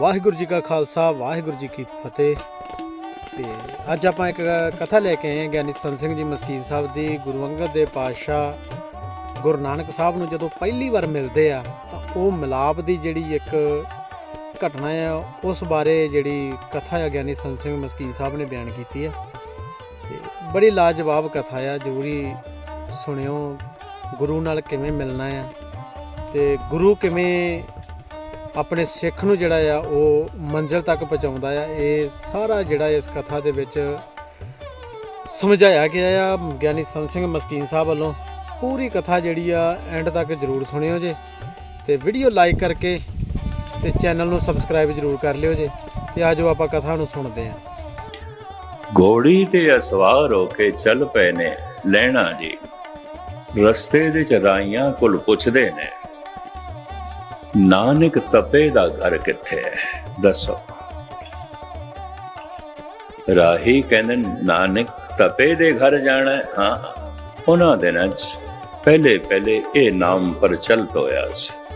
ਵਾਹਿਗੁਰੂ ਜੀ ਕਾ ਖਾਲਸਾ, ਵਾਹਿਗੁਰੂ ਜੀ ਕੀ ਫਤਿਹ। ਤੇ ਅੱਜ ਆਪਾਂ ਇੱਕ ਕਥਾ ਲੈ ਕੇ ਆਏ ਹਾਂ ਗਿਆਨੀ ਸੰਤ ਸਿੰਘ ਜੀ ਮਸਕੀਨ ਸਾਹਿਬ ਦੀ, ਗੁਰੂ ਅੰਗਦ ਦੇ ਪਾਤਸ਼ਾਹ ਗੁਰੂ ਨਾਨਕ ਸਾਹਿਬ ਨੂੰ ਜਦੋਂ ਪਹਿਲੀ ਵਾਰ ਮਿਲਦੇ ਆ, ਤਾਂ ਉਹ ਮਿਲਾਪ ਦੀ ਜਿਹੜੀ ਇੱਕ ਘਟਨਾ ਆ, ਉਸ ਬਾਰੇ ਜਿਹੜੀ ਕਥਾ ਆ ਗਿਆਨੀ ਸੰਤ ਸਿੰਘ ਮਸਕੀਨ ਸਾਹਿਬ ਨੇ ਬਿਆਨ ਕੀਤੀ ਹੈ ਤੇ ਬੜੀ ਲਾਜਵਾਬ ਕਥਾ ਆ, ਜ਼ਰੂਰੀ ਸੁਣਿਓ, ਗੁਰੂ ਨਾਲ ਕਿਵੇਂ ਮਿਲਣਾ ਆ, ਤੇ ਗੁਰੂ ਕਿਵੇਂ ਆਪਣੇ ਸਿੱਖ ਨੂੰ ਜਿਹੜਾ ਆ, ਉਹ ਮੰਜ਼ਿਲ ਤੱਕ ਪਹੁੰਚਾਉਂਦਾ ਆ। ਇਹ ਸਾਰਾ ਜਿਹੜਾ ਇਸ ਕਥਾ ਦੇ ਵਿੱਚ ਸਮਝਾਇਆ ਗਿਆ ਆ। ਗਿਆਨੀ ਸੰਤ ਸਿੰਘ ਮਸਕੀਨ ਸਾਹਿਬ ਵੱਲੋਂ ਪੂਰੀ ਕਥਾ ਜਿਹੜੀ ਆ ਐਂਡ ਤੱਕ ਜਰੂਰ ਸੁਣਿਓ ਜੇ ਤੇ ਵੀਡੀਓ ਲਾਈਕ ਕਰਕੇ ਤੇ ਚੈਨਲ ਨੂੰ ਸਬਸਕ੍ਰਾਈਬ ਜਰੂਰ ਕਰ ਲਿਓ ਜੇ ਤੇ ਆਜੋ ਆਪਾਂ ਕਥਾ ਨੂੰ ਸੁਣਦੇ ਹਾਂ। ਘੋੜੀ ਤੇ ਅਸਵਾਰ ਹੋ ਕੇ ਚੱਲ ਪਏ ਨੇ, ਲੈਣਾ ਜੀ। ਰਸਤੇ ਦੇ ਚ ਰਾਈਆਂ ਕੋਲ ਪੁੱਛਦੇ ਨੇ ਨਾਨਕ ਤਪੇ ਦਾ ਘਰ ਕਿੱਥੇ? ਹੈ ਦੱਸੋ। ਰਾਹੀ ਕਹਿੰਦੇ ਨੇ, ਨਾਨਕ ਤਪੇ ਦੇ ਘਰ ਜਾਣਾ ਹਾਂ? ਉਹਨਾਂ ਦਿਨਾਂ ਚ ਪਹਿਲੇ ਪਹਿਲੇ ਇਹ ਨਾਮ ਪ੍ਰਚਲਿਤ ਹੋਇਆ ਸੀ।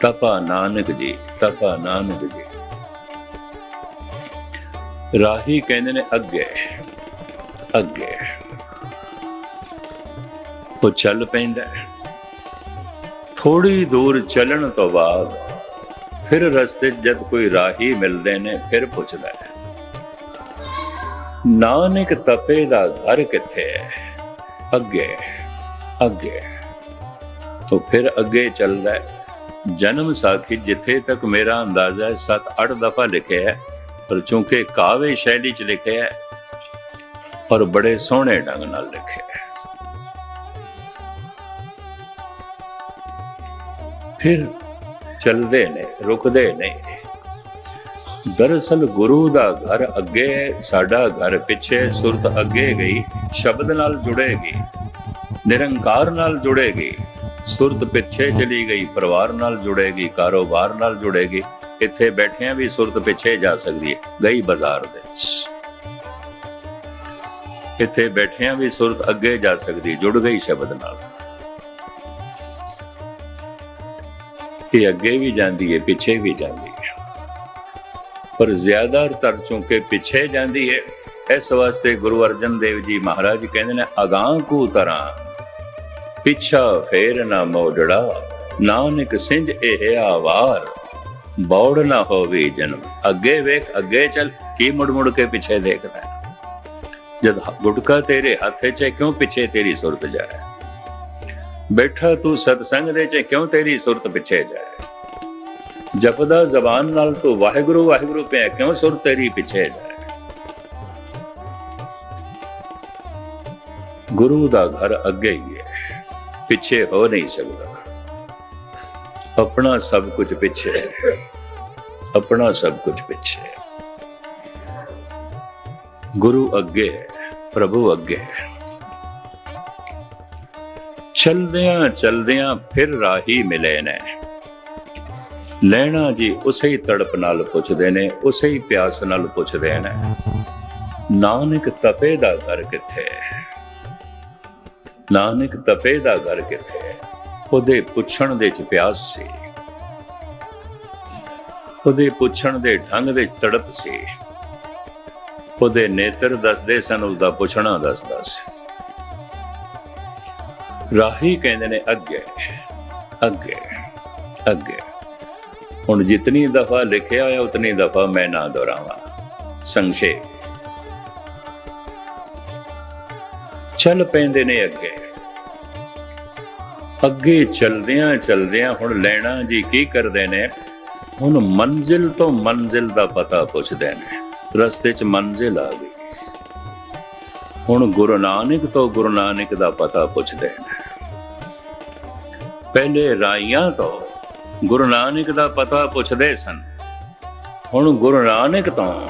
ਤਪਾ ਨਾਨਕ ਜੀ ਤਪਾ ਨਾਨਕ ਜੀ। ਰਾਹੀ ਕਹਿੰਦੇ ਨੇ ਅੱਗੇ ਅੱਗੇ। ਉਹ ਚੱਲ ਪੈਂਦਾ ਹੈ। ਥੋੜੀ ਦੂਰ ਚੱਲਣ ਤੋਂ ਬਾਅਦ ਫਿਰ ਰਸਤੇ ਜਦ ਕੋਈ ਰਾਹੀ ਮਿਲਦੇ ਨੇ, ਫਿਰ ਪੁੱਛਦਾ ਹੈ ਨਾਨਕ ਤਪੇ ਦਾ ਘਰ ਕਿੱਥੇ ਹੈ ਅੱਗੇ ਅੱਗੇ। ਉਹ ਫਿਰ ਅੱਗੇ ਚੱਲਦਾ ਹੈ ਜਨਮ ਸਾਖੀ ਜਿੱਥੇ ਤੱਕ ਮੇਰਾ ਅੰਦਾਜ਼ਾ ਹੈ 7-8 ਦਫਾ ਲਿਖਿਆ ਹੈ ਪਰ ਚੂੰਕਿ ਕਾਵੇ ਸ਼ੈਲੀ ਚ ਲਿਖਿਆ ਹੈ ਔਰ ਬੜੇ ਸੋਹਣੇ ਢੰਗ ਨਾਲ ਲਿਖਿਆ ਫਿਰ ਚੱਲਦੇ ਨੇ, ਰੁਕਦੇ ਨਹੀਂ ਦਰਅਸਲ ਗੁਰੂ ਦਾ ਘਰ ਅੱਗੇ, ਸਾਡਾ ਘਰ ਪਿੱਛੇ ਸੁਰਤ ਅੱਗੇ ਗਈ, ਸ਼ਬਦ ਨਾਲ ਜੁੜੇਗੀ, ਨਿਰੰਕਾਰ ਨਾਲ ਜੁੜੇਗੀ, ਸੁਰਤ ਪਿੱਛੇ ਚਲੀ ਗਈ, ਪਰਿਵਾਰ ਨਾਲ ਜੁੜੇਗੀ, ਕਾਰੋਬਾਰ ਨਾਲ ਜੁੜੇਗੀ, ਇੱਥੇ ਬੈਠਿਆਂ ਵੀ ਸੁਰਤ ਪਿੱਛੇ ਜਾ ਸਕਦੀ ਹੈ, ਗਈ ਬਾਜ਼ਾਰ ਦੇ। ਵਿੱਚ ਇੱਥੇ ਬੈਠਿਆਂ ਵੀ ਸੁਰਤ ਅੱਗੇ ਜਾ ਸਕਦੀ, ਜੁੜ ਗਈ ਸ਼ਬਦ ਨਾਲ। ਇਹ ਅੱਗੇ ਵੀ ਜਾਂਦੀ ਹੈ ਪਿੱਛੇ ਵੀ ਜਾਂਦੀ ਹੈ ਪਰ ਜ਼ਿਆਦਾਤਰ ਚੁੰਕੇ ਪਿੱਛੇ ਜਾਂਦੀ ਹੈ ਇਸ ਵਾਸਤੇ ਗੁਰੂ ਅਰਜਨ ਦੇਵ ਜੀ ਮਹਾਰਾਜ ਕਹਿੰਦੇ ਨੇ ਅਗਾਂ ਕੋ ਤਰਾਂ ਪਿੱਛਾ ਫੇਰ ਨਾ ਮੋੜੜਾ, ਨਾਨਕ ਸਿੰਜ ਇਹ ਆਵਾਰ। ਬੌੜ ਨਾ ਹੋਵੇ ਜਨਮ, ਅੱਗੇ ਵੇਖ, ਅੱਗੇ ਚੱਲ, ਕੀ ਮੁੜ ਮੁੜ ਕੇ ਪਿੱਛੇ ਦੇਖਦਾ ਜਦ ਗੁਟਕਾ ਤੇਰੇ ਹੱਥ 'ਚ ਕਿਉਂ ਪਿੱਛੇ ਤੇਰੀ ਸੁਰਤ ਜਾਏ? ਬੈਠਾ ਤੂੰ ਸਤਸੰਗ ਦੇ 'ਚ ਕਿਉਂ ਤੇਰੀ ਸੁਰਤ ਪਿੱਛੇ ਜਾਏ? ਜਪਦਾ ਜ਼ਬਾਨ ਨਾਲ ਤੂੰ ਵਾਹਿਗੁਰੂ ਵਾਹਿਗੁਰੂ ਪਿਆ ਕਿਉਂ ਸੁਰ ਤੇਰੀ ਪਿੱਛੇ ਜਾਏ? ਗੁਰੂ ਦਾ ਘਰ ਅੱਗੇ ਹੀ ਹੈ, ਪਿੱਛੇ ਹੋ ਨਹੀਂ ਸਕਦਾ। ਆਪਣਾ ਸਭ ਕੁਝ ਪਿੱਛੇ ਹੈ, ਆਪਣਾ ਸਭ ਕੁਝ ਪਿੱਛੇ ਗੁਰੂ ਅੱਗੇ ਹੈ, ਪ੍ਰਭੂ ਅੱਗੇ ਹੈ। ਚਲਦਿਆਂ ਚਲਦਿਆਂ ਫਿਰ ਰਾਹੀ ਮਿਲੇ ਨੇ। ਲੈਣਾ ਜੀ ਉਸੇ ਹੀ ਤੜਪ ਨਾਲ ਪੁੱਛਦੇ ਨੇ, ਉਸੇ ਹੀ ਪਿਆਸ ਨਾਲ ਪੁੱਛਦੇ ਨੇ। ਨਾਨਕ ਤਪੇ ਦਾ ਘਰ ਕਿੱਥੇ? ਨਾਨਕ ਤਪੇ ਦਾ ਘਰ ਕਿੱਥੇ? ਉਹਦੇ ਪੁੱਛਣ ਦੇ ਚ ਪਿਆਸ ਸੀ। ਉਹਦੇ ਪੁੱਛਣ ਦੇ ਢੰਗ ਦੇ ਤੜਪ ਸੀ। ਉਹਦੇ ਨੇਤਰ ਦੱਸਦੇ ਸਨ ਉਹਦਾ ਪੁੱਛਣਾ ਦੱਸਦਾ ਸੀ। ਰਾਹੀ ਕਹਿੰਦੇ ਨੇ ਅੱਗੇ ਅੱਗੇ ਅੱਗੇ। ਹੁਣ ਜਿਤਨੀ ਦਫਾ ਲਿਖਿਆ ਹੋਇਆ ਉਤਨੀ ਦਫਾ ਮੈਂ ਨਾ ਦੁਹਰਾਵਾਂ। ਸੰਖੇਪ ਚੱਲ ਪੈਂਦੇ ਨੇ ਅੱਗੇ। ਅੱਗੇ ਚਲਦਿਆਂ ਚਲਦਿਆਂ ਹੁਣ ਲੈਣਾ ਜੀ ਕੀ ਕਰਦੇ ਨੇ? ਹੁਣ ਮੰਜ਼ਿਲ ਤੋਂ ਮੰਜ਼ਿਲ ਦਾ ਪਤਾ ਪੁੱਛਦੇ ਨੇ। ਰਸਤੇ 'ਚ ਮੰਜ਼ਿਲ ਆ ਗਈ। ਹੁਣ ਗੁਰੂ ਨਾਨਕ ਤੋਂ ਗੁਰੂ ਨਾਨਕ ਦਾ ਪਤਾ ਪੁੱਛਦੇ ਨੇ। ਪਹਿਲੇ ਰਾਈਆਂ ਤੋਂ ਗੁਰੂ ਨਾਨਕ ਦਾ ਪਤਾ ਪੁੱਛਦੇ ਸਨ। ਹੁਣ ਗੁਰੂ ਨਾਨਕ ਤੋਂ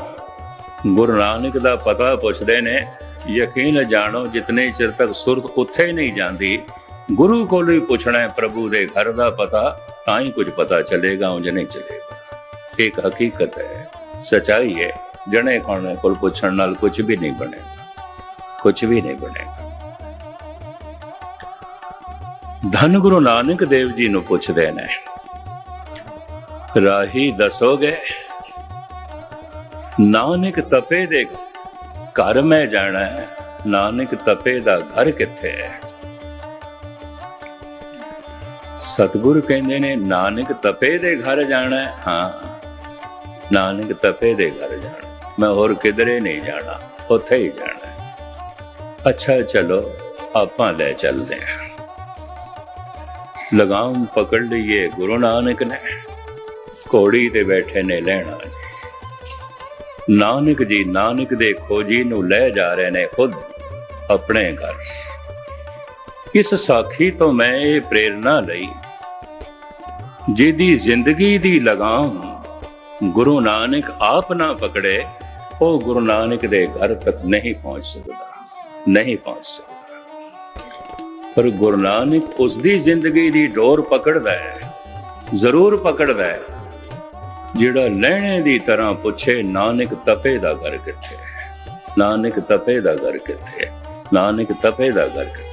ਗੁਰੂ ਨਾਨਕ ਦਾ ਪਤਾ ਪੁੱਛਦੇ ਨੇ, ਯਕੀਨ ਜਾਣੋ ਜਿਤਨੇ ਚਿਰ ਤੱਕ ਸੁਰਤ ਉੱਥੇ ਨਹੀਂ ਜਾਂਦੀ, ਗੁਰੂ ਕੋਲ ਹੀ ਪੁੱਛਣਾ ਪ੍ਰਭੂ ਦੇ ਘਰ ਦਾ ਪਤਾ, ਤਾਂ ਹੀ ਕੁਝ ਪਤਾ ਚਲੇਗਾ, ਉਂਝ ਨਹੀਂ ਚਲੇਗਾ। ਇੱਕ ਹਕੀਕਤ ਹੈ, ਸਚਾਈ ਹੈ, ਜਣੇ ਕੋਣ ਕੋਲ ਪੁੱਛਣ ਨਾਲ ਕੁਝ ਵੀ ਨਹੀਂ ਬਣੇਗਾ। ਕੁਝ ਵੀ ਨਹੀਂ ਬਣੇਗਾ। ਧੰਨ ਗੁਰੂ ਨਾਨਕ ਦੇਵ ਜੀ ਨੂੰ ਪੁੱਛਦੇ ਨੇ, ਰਾਹੀ ਦੱਸੋਗੇ, ਨਾਨਕ ਤਪੇ ਦੇ ਘਰ ਮੈਂ ਜਾਣਾ ਹੈ, ਨਾਨਕ ਤਪੇ ਦਾ ਘਰ ਕਿੱਥੇ ਹੈ? ਸਤਿਗੁਰ ਕਹਿੰਦੇ ਨੇ, ਨਾਨਕ ਤਪੇ ਦੇ ਘਰ ਜਾਣਾ ਹੈ, ਹਾਂ, ਨਾਨਕ ਤਪੇ ਦੇ ਘਰ ਜਾਣਾ, ਮੈਂ ਹੋਰ ਕਿਧਰੇ ਨਹੀਂ ਜਾਣਾ, ਉੱਥੇ ਹੀ ਜਾਣਾ ਅੱਛਾ, ਚਲੋ, ਆਪਾਂ ਲੈ ਚੱਲਦੇ ਹਾਂ। ਲਗਾਮ ਪਕੜ ਲਈਏ, ਗੁਰੂ ਨਾਨਕ ਨੇ। ਘੋੜੀ ਤੇ ਬੈਠੇ ਨੇ ਲੈਣਾ ਨਾਨਕ ਜੀ, ਨਾਨਕ ਦੇ ਖੋਜੀ ਨੂੰ ਲੈ ਜਾ ਰਹੇ ਨੇ ਖੁਦ ਆਪਣੇ ਘਰ। ਇਸ ਸਾਖੀ ਤੋਂ ਮੈਂ ਇਹ ਪ੍ਰੇਰਣਾ ਲਈ, ਜਿਹਦੀ ਜ਼ਿੰਦਗੀ ਦੀ ਲਗਾਮ ਗੁਰੂ ਨਾਨਕ ਆਪ ਨਾ ਪਕੜੇ, ਉਹ ਗੁਰੂ ਨਾਨਕ ਦੇ ਘਰ ਤੱਕ ਨਹੀਂ ਪਹੁੰਚ ਸਕਦਾ, ਨਹੀਂ ਪਹੁੰਚ ਸਕਦਾ। ਪਰ ਗੁਰੂ ਨਾਨਕ ਉਸ ਦੀ ਜ਼ਿੰਦਗੀ ਦੀ ਡੋਰ ਪਕੜਦਾ ਹੈ, ਜ਼ਰੂਰ ਪਕੜਦਾ ਹੈ, ਜਿਹੜਾ ਲੈਣੇ ਦੀ ਤਰ੍ਹਾਂ ਪੁੱਛੇ, ਨਾਨਕ ਤਪੇ ਦਾ ਘਰ ਕਿੱਥੇ ਨਾਨਕ ਤਪੇ ਦਾ ਘਰ ਕਿੱਥੇ ਨਾਨਕ ਤਪੇ ਦਾ ਘਰ ਕਿੱਥੇ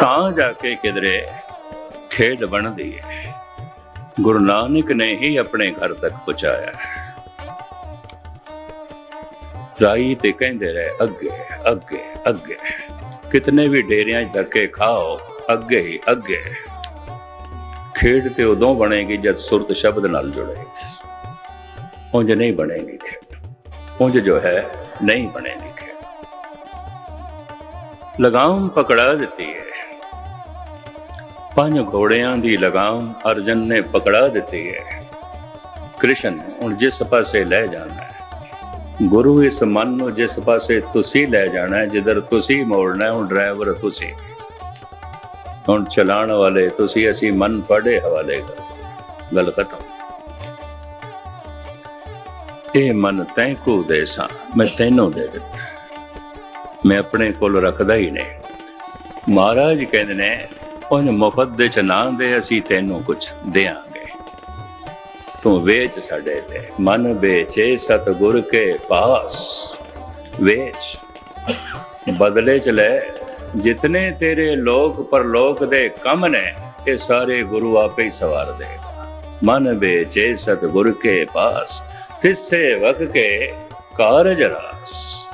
ਤਾਂ ਜਾ ਕੇ ਕਿਧਰੇ ਖੇਡ ਬਣਦੀ ਹੈ। ਗੁਰੂ ਨਾਨਕ ਨੇ ਹੀ ਆਪਣੇ ਘਰ ਤੱਕ ਪਹੁੰਚਾਇਆ ਹੈ। ਰਾਈ ਤੇ ਕਹਿੰਦੇ ਰਹੇ, ਅੱਗੇ ਅੱਗੇ ਅੱਗੇ। ਕਿਤਨੇ ਵੀ ਡੇਰਿਆਂ 'ਚ ਧੱਕੇ ਖਾਓ, ਅੱਗੇ ਹੀ ਅੱਗੇ। ਖੇਡ ਤੇ ਉਦੋਂ ਬਣੇਗੀ ਜਦ ਸੁਰਤ ਸ਼ਬਦ ਨਾਲ ਜੁੜੇਗੀ। ਉਂਝ ਨਹੀਂ ਬਣੇਗੀ ਖੇਡ। ਉਂਝ ਜੋ ਹੈ, ਨਹੀਂ ਬਣੇਗੀ ਖੇਡ। ਲਗਾਮ ਪਕੜਾ ਦਿੱਤੀ ਹੈ ਪੰਜ ਘੋੜਿਆਂ ਦੀ ਲਗਾਮ ਅਰਜਨ ਨੇ ਪਕੜਾ ਦਿੱਤੀ ਹੈ ਕ੍ਰਿਸ਼ਨ, ਹੁਣ ਜਿਸ ਪਾਸੇ ਲੈ ਜਾਣਾ ਹੈ ਗੁਰੂ ਇਸ ਮਨ ਨੂੰ ਜਿਸ ਪਾਸੇ ਤੁਸੀਂ ਲੈ ਜਾਣਾ ਹੈ, ਜਿੱਧਰ ਤੁਸੀਂ ਮੋੜਨਾ ਹੈ ਹੁਣ ਡਰਾਈਵਰ ਤੁਸੀਂ। ਹੁਣ ਚਲਾਉਣ ਵਾਲੇ ਤੁਸੀਂ, ਅਸੀਂ ਮਨ ਪੜੇ ਹਵਾਲੇ ਕਰ। ਗੱਲ ਖਤਮ। ਇਹ ਮਨ ਤੈਂ ਕੋ ਦੇ ਸਾਂ, ਮੈਂ ਤੈਨੂੰ ਦੇ ਦਿੱਤਾ। ਮੈਂ ਆਪਣੇ ਕੋਲ ਰੱਖਦਾ ਹੀ ਨਹੀਂ। ਮਹਾਰਾਜ ਕਹਿੰਦੇ ਨੇ, ਉਹਨ ਮੁਫਤ ਦੇ ਚ ਨਾ ਦੇ, ਅਸੀਂ ਤੈਨੂੰ ਕੁਝ ਦਿਆਂ ਤੂੰ ਵੇਚ ਸਾਡੇ ਤੇ। ਮਨ ਵੇਚੇ ਸਤਗੁਰ ਕੇ ਪਾਸ। ਵੇਚ। ਬਦਲੇ ਚ ਲੈ। ਜਿਤਨੇ ਤੇਰੇ ਲੋਕ ਪਰਲੋਕ ਦੇ ਕੰਮ ਨੇ, ਇਹ ਸਾਰੇ ਗੁਰੂ ਆਪੇ ਹੀ ਸਵਾਰ ਦੇ। ਮਨ ਵੇਚੇ ਸਤਗੁਰ ਕੇ ਪਾਸ। ਤਿਸੇ ਵਕ ਕੇ ਕਾਰਜ ਰਾਸ।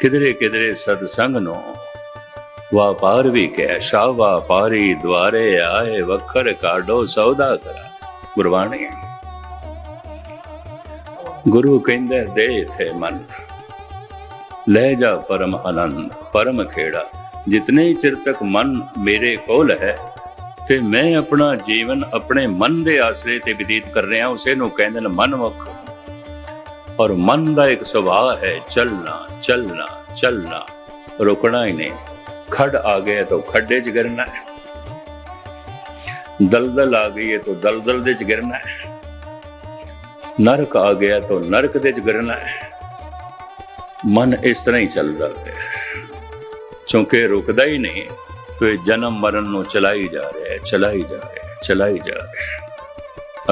ਕਿਧਰੇ ਕਿਧਰੇ ਸਤ ਸੰਗ ਨੂੰ। ਵਾਪਾਰ ਵੀ ਕਹਿ ਸ਼ਾ ਵਾਪਾਰੀ ਦੁਆਰੇ ਆਏ, ਵਖਰ ਕਾਢੋ ਸੌਦਾ ਕਰਾ। ਗੁਰਬਾਣੀ। ਗੁਰੂ ਕਹਿੰਦਾ ਦੇ ਇਥੇ ਮਨ, ਲੈ ਜਾ ਪਰਮ ਆਨੰਦ, ਪਰਮ ਖੇੜਾ। ਜਿਤਨੇ ਚਿਰ ਤੱਕ ਮਨ ਮੇਰੇ ਕੋਲ ਹੈ, ਤੇ ਮੈਂ ਆਪਣਾ ਜੀਵਨ ਆਪਣੇ ਮਨ ਦੇ ਆਸਰੇ ਤੇ ਬਤੀਤ ਕਰ ਰਿਹਾ ਉਸੇ ਨੂੰ ਕਹਿੰਦੇ ਨੇ ਮਨਮੁਖ। ਔਰ ਮਨ ਦਾ ਇੱਕ ਸੁਭਾਅ ਹੈ, ਚੱਲਣਾ ਚੱਲਣਾ ਚੱਲਣਾ। ਰੁਕਣਾ ਹੀ ਨਹੀਂ। ਖੜ ਆ ਗਿਆ ਤਾਂ ਖੱਡੇ 'ਚ ਗਿਰਨਾ ਹੈ। ਦਲਦਲ ਆ ਗਈ ਹੈ ਤਾਂ ਦਲਦਲ ਦੇ ਚ ਗਿਰਨਾ ਹੈ। ਨਰਕ ਆ ਗਿਆ ਤਾਂ ਨਰਕ ਦੇ ਵਿੱਚ ਗਿਰਨਾ ਹੈ। ਮਨ ਇਸ ਤਰ੍ਹਾਂ ਹੀ ਚੱਲਦਾ ਹੈ। ਕਿਉਂਕਿ ਰੁਕਦਾ ਹੀ ਨਹੀਂ, ਤੋ ਇਹ ਜਨਮ ਮਰਨ ਨੂੰ ਚਲਾਈ ਜਾ ਰਿਹਾ ਹੈ, ਚਲਾਈ ਜਾ ਰਿਹਾ ਹੈ, ਚਲਾਈ ਜਾ ਰਿਹਾ ਹੈ।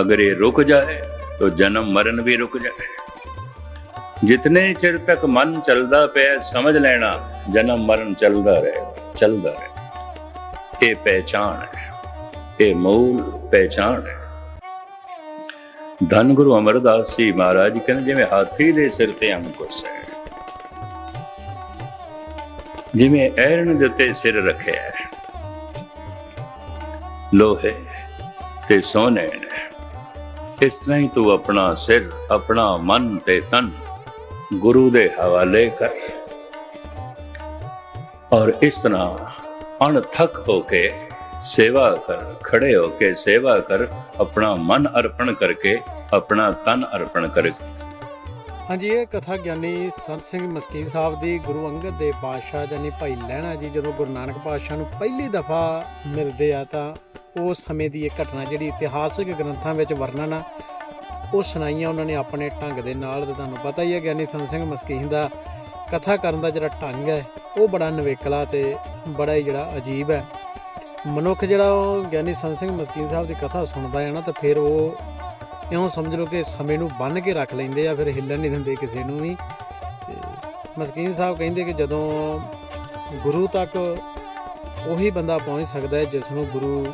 ਅਗਰ ਇਹ ਰੁਕ ਜਾਏ, ਤਾਂ ਜਨਮ ਮਰਨ ਵੀ ਰੁਕ ਜਾਏ। ਜਿਤਨੇ ਚਿਰ ਤੱਕ ਮਨ ਚੱਲਦਾ ਪਿਆ, ਸਮਝ ਲੈਣਾ ਜਨਮ ਮਰਨ ਚੱਲਦਾ ਰਹੇ ਚੱਲਦਾ ਰਹੇ। ਇਹ ਪਹਿਚਾਨ ਹੈ। ਇਹ ਮੂਲ ਪਹਿਚਾਣ ਹੈ। ਧੰਨ ਗੁਰੂ ਅਮਰਦਾਸ ਜੀ ਮਹਾਰਾਜ ਕਹਿੰਦੇ, ਜਿਵੇਂ ਹਾਥੀ ਦੇ ਸਿਰ ਤੇ ਅੰਕੁਸ਼ ਹੈ, ਜਿਵੇਂ ਐਰਨ ਦੇ ਉੱਤੇ ਸਿਰ ਰੱਖਿਆ ਹੈ, ਲੋਹੇ ਤੇ ਸੋਨੇ ਨੇ। ਇਸ ਤਰ੍ਹਾਂ ਹੀ ਤੂੰ ਆਪਣਾ ਸਿਰ, ਆਪਣਾ ਮਨ ਤੇ ਤਨ ਗੁਰੂ ਦੇ ਹਵਾਲੇ ਕਰ। ਔਰ ਇਸ ਤਰ੍ਹਾਂ ਅਣਥੱਕ ਹੋ ਕੇ ਸੇਵਾ ਕਰ, ਖੜੇ ਹੋ ਕੇ ਸੇਵਾ ਕਰ, ਆਪਣਾ ਮਨ ਅਰਪਣ ਕਰਕੇ, ਆਪਣਾ ਤਨ ਅਰਪਣ ਕਰ। ਹਾਂਜੀ, ਇਹ ਕਥਾ ਗਿਆਨੀ ਸੰਤ ਸਿੰਘ ਮਸਕੀਨ ਸਾਹਿਬ ਦੀ ਗੁਰੂ ਅੰਗਦ ਦੇ ਪਾਤਸ਼ਾਹ ਜਾਨੀ ਭਾਈ ਲਹਿਣਾ ਜੀ ਜਦੋਂ ਗੁਰੂ ਨਾਨਕ ਪਾਤਸ਼ਾਹ ਨੂੰ ਪਹਿਲੀ ਦਫਾ ਮਿਲਦੇ ਆ ਤਾਂ ਉਸ ਸਮੇਂ ਦੀ ਇਹ ਘਟਨਾ ਜਿਹੜੀ ਇਤਿਹਾਸਕ ਗ੍ਰੰਥਾਂ ਵਿੱਚ ਵਰਣਨ ਆ, ਉਹ ਸੁਣਾਈਆਂ ਉਹਨਾਂ ਨੇ ਆਪਣੇ ਢੰਗ ਦੇ ਨਾਲ ਤੇ ਤੁਹਾਨੂੰ ਪਤਾ ਹੀ ਹੈ ਗਿਆਨੀ ਸੰਤ ਸਿੰਘ ਮਸਕੀਨ ਦਾ ਕਥਾ ਕਰਨ ਦਾ ਜਿਹੜਾ ਢੰਗ ਹੈ, ਉਹ ਬੜਾ ਨਵੇਕਲਾ ਤੇ ਬੜਾ ਹੀ ਜਿਹੜਾ ਅਜੀਬ ਹੈ। ਮਨੁੱਖ ਜਿਹੜਾ ਉਹ ਗਿਆਨੀ ਸੰਤ ਸਿੰਘ ਮਸਕੀਨ ਸਾਹਿਬ ਦੀ ਕਥਾ ਸੁਣਦਾ ਹੈ ਨਾ, ਤਾਂ ਫਿਰ ਉਹ ਇਉਂ ਸਮਝ ਲਓ ਕਿ ਸਮੇਂ ਨੂੰ ਬੰਨ੍ਹ ਕੇ ਰੱਖ ਲੈਂਦੇ ਆ, ਫਿਰ ਹਿੱਲਣ ਨਹੀਂ ਦਿੰਦੇ ਕਿਸੇ ਨੂੰ ਵੀ। ਤੇ ਮਸਕੀਨ ਸਾਹਿਬ ਕਹਿੰਦੇ ਕਿ ਜਦੋਂ ਗੁਰੂ ਤੱਕ ਉਹੀ ਬੰਦਾ ਪਹੁੰਚ ਸਕਦਾ ਹੈ ਜਿਸ ਨੂੰ ਗੁਰੂ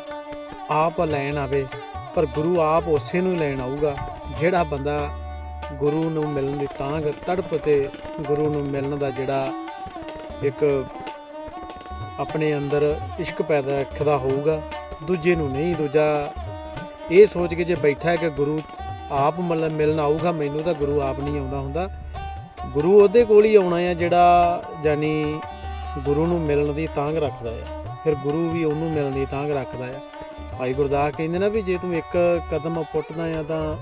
ਆਪ ਲੈਣ ਆਵੇ, ਪਰ ਗੁਰੂ ਆਪ ਉਸੇ ਨੂੰ ਲੈਣ ਆਊਗਾ, ਜਿਹੜਾ ਬੰਦਾ ਗੁਰੂ ਨੂੰ ਮਿਲਣ ਦੀ ਤਾਂਘ, ਤੜਪ ਤੇ ਗੁਰੂ ਨੂੰ ਮਿਲਣ ਦਾ ਜਿਹੜਾ ਇੱਕ ਆਪਣੇ ਅੰਦਰ ਇਸ਼ਕ ਪੈਦਾ ਰੱਖਦਾ ਹੋਊਗਾ, ਦੂਜੇ ਨੂੰ ਨਹੀਂ, ਦੂਜਾ ਇਹ ਸੋਚ ਕੇ ਜੇ ਬੈਠਾ ਹੈ ਕਿ ਗੁਰੂ ਆਪ ਮਤਲਬ ਮਿਲਣ ਆਊਗਾ, ਮੈਨੂੰ ਤਾਂ ਗੁਰੂ ਆਪ ਨਹੀਂ ਆਉਂਦਾ ਹੁੰਦਾ। ਗੁਰੂ ਉਹਦੇ ਕੋਲ ਹੀ ਆਉਣਾ ਆ ਜਿਹੜਾ ਜਾਨੀ ਗੁਰੂ ਨੂੰ ਮਿਲਣ ਦੀ ਤਾਂਗ ਰੱਖਦਾ ਆ। ਫਿਰ ਗੁਰੂ ਵੀ ਉਹਨੂੰ ਮਿਲਣ ਦੀ ਤਾਂਗ ਰੱਖਦਾ ਆ। ਭਾਈ ਗੁਰਦਾਸ ਕਹਿੰਦੇ ਨਾ ਵੀ ਜੇ ਤੂੰ ਇੱਕ ਕਦਮ ਪੁੱਟਦਾ ਆ ਤਾਂ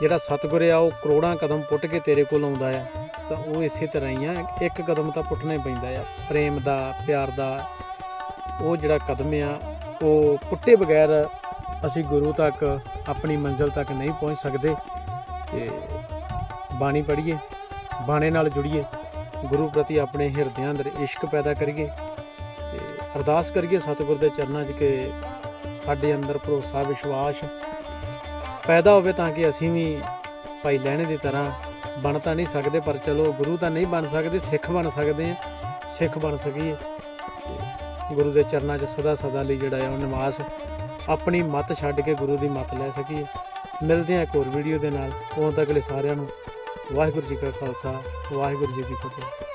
ਜਿਹੜਾ ਸਤਿਗੁਰ ਆ ਉਹ ਕਰੋੜਾਂ ਕਦਮ ਪੁੱਟ ਕੇ ਤੇਰੇ ਕੋਲ ਆਉਂਦਾ ਆ। ਤਾਂ ਉਹ ਇਸੇ ਤਰ੍ਹਾਂ ਹੀ ਆ। ਇੱਕ ਕਦਮ ਤਾਂ ਪੁੱਟਣਾ ਹੀ ਪੈਂਦਾ ਆ। ਪ੍ਰੇਮ ਦਾ, ਪਿਆਰ ਦਾ, ਉਹ ਜਿਹੜਾ ਕਦਮ ਆ, ਉਹ ਪੁੱਟੇ ਬਗੈਰ ਅਸੀਂ ਗੁਰੂ ਤੱਕ, ਆਪਣੀ ਮੰਜ਼ਿਲ ਤੱਕ ਨਹੀਂ ਪਹੁੰਚ ਸਕਦੇ। ਤੇ ਬਾਣੀ ਪੜ੍ਹੀਏ, ਬਾਣੇ ਨਾਲ ਜੁੜੀਏ, ਗੁਰੂ ਪ੍ਰਤੀ ਆਪਣੇ ਹਿਰਦਿਆਂ ਅੰਦਰ ਇਸ਼ਕ ਪੈਦਾ ਕਰੀਏ ਤੇ ਅਰਦਾਸ ਕਰੀਏ ਸਤਿਗੁਰ ਦੇ ਚਰਨਾਂ 'ਚ ਕਿ ਸਾਡੇ ਅੰਦਰ ਭਰੋਸਾ, ਵਿਸ਼ਵਾਸ ਪੈਦਾ ਹੋਵੇ ਤਾਂ ਕਿ ਅਸੀਂ ਵੀ ਭਾਈ ਲੈਣੇ ਦੀ ਤਰ੍ਹਾਂ ਬਣ ਤਾਂ ਨਹੀਂ ਸਕਦੇ, ਪਰ ਚਲੋ ਗੁਰੂ ਤਾਂ ਨਹੀਂ ਬਣ ਸਕਦੇ, ਸਿੱਖ ਬਣ ਸਕਦੇ ਆ। ਸਿੱਖ ਬਣ ਸਕੀਏ। ਗੁਰੂ ਦੇ ਚਰਨਾਂ 'ਚ ਸਦਾ ਸਦਾ ਲਈ ਜਿਹੜਾ ਆ, ਉਹ ਨਿਵਾਸ, ਆਪਣੀ ਮੱਤ ਛੱਡ ਕੇ ਗੁਰੂ ਦੀ ਮੱਤ ਲੈ ਸਕੀਏ। ਮਿਲਦੇ ਹਾਂ ਇੱਕ ਹੋਰ ਵੀਡੀਓ ਦੇ ਨਾਲ। ਉਦੋਂ ਤੱਕ ਲਈ ਸਾਰਿਆਂ ਨੂੰ ਵਾਹਿਗੁਰੂ ਜੀ ਕਾ ਖਾਲਸਾ, ਵਾਹਿਗੁਰੂ ਜੀ ਕੀ ਫਤਿਹ।